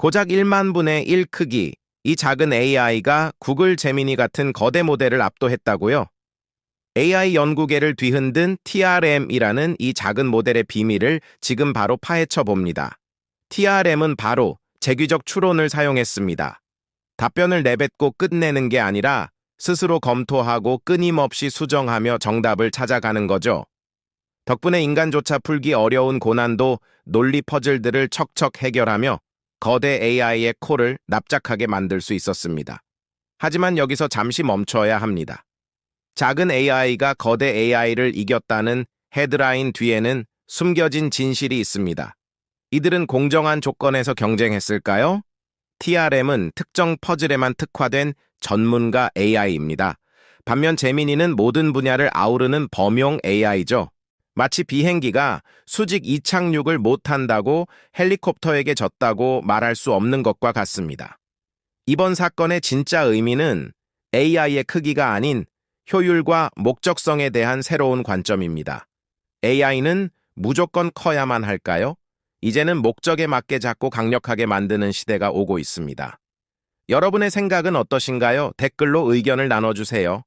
고작 1만 분의 1 크기, 이 작은 AI가 구글 제미니 같은 거대 모델을 압도했다고요? AI 연구계를 뒤흔든 TRM이라는 이 작은 모델의 비밀을 지금 바로 파헤쳐 봅니다. TRM은 바로 재규적 추론을 사용했습니다. 답변을 내뱉고 끝내는 게 아니라 스스로 검토하고 끊임없이 수정하며 정답을 찾아가는 거죠. 덕분에 인간조차 풀기 어려운 고난도 논리 퍼즐들을 척척 해결하며 거대 AI의 코를 납작하게 만들 수 있었습니다. 하지만 여기서 잠시 멈춰야 합니다. 작은 AI가 거대 AI를 이겼다는 헤드라인 뒤에는 숨겨진 진실이 있습니다. 이들은 공정한 조건에서 경쟁했을까요? TRM은 특정 퍼즐에만 특화된 전문가 AI입니다. 반면 제미니는 모든 분야를 아우르는 범용 AI죠. 마치 비행기가 수직 이착륙을 못한다고 헬리콥터에게 졌다고 말할 수 없는 것과 같습니다. 이번 사건의 진짜 의미는 AI의 크기가 아닌 효율과 목적성에 대한 새로운 관점입니다. AI는 무조건 커야만 할까요? 이제는 목적에 맞게 작고 강력하게 만드는 시대가 오고 있습니다. 여러분의 생각은 어떠신가요? 댓글로 의견을 나눠주세요.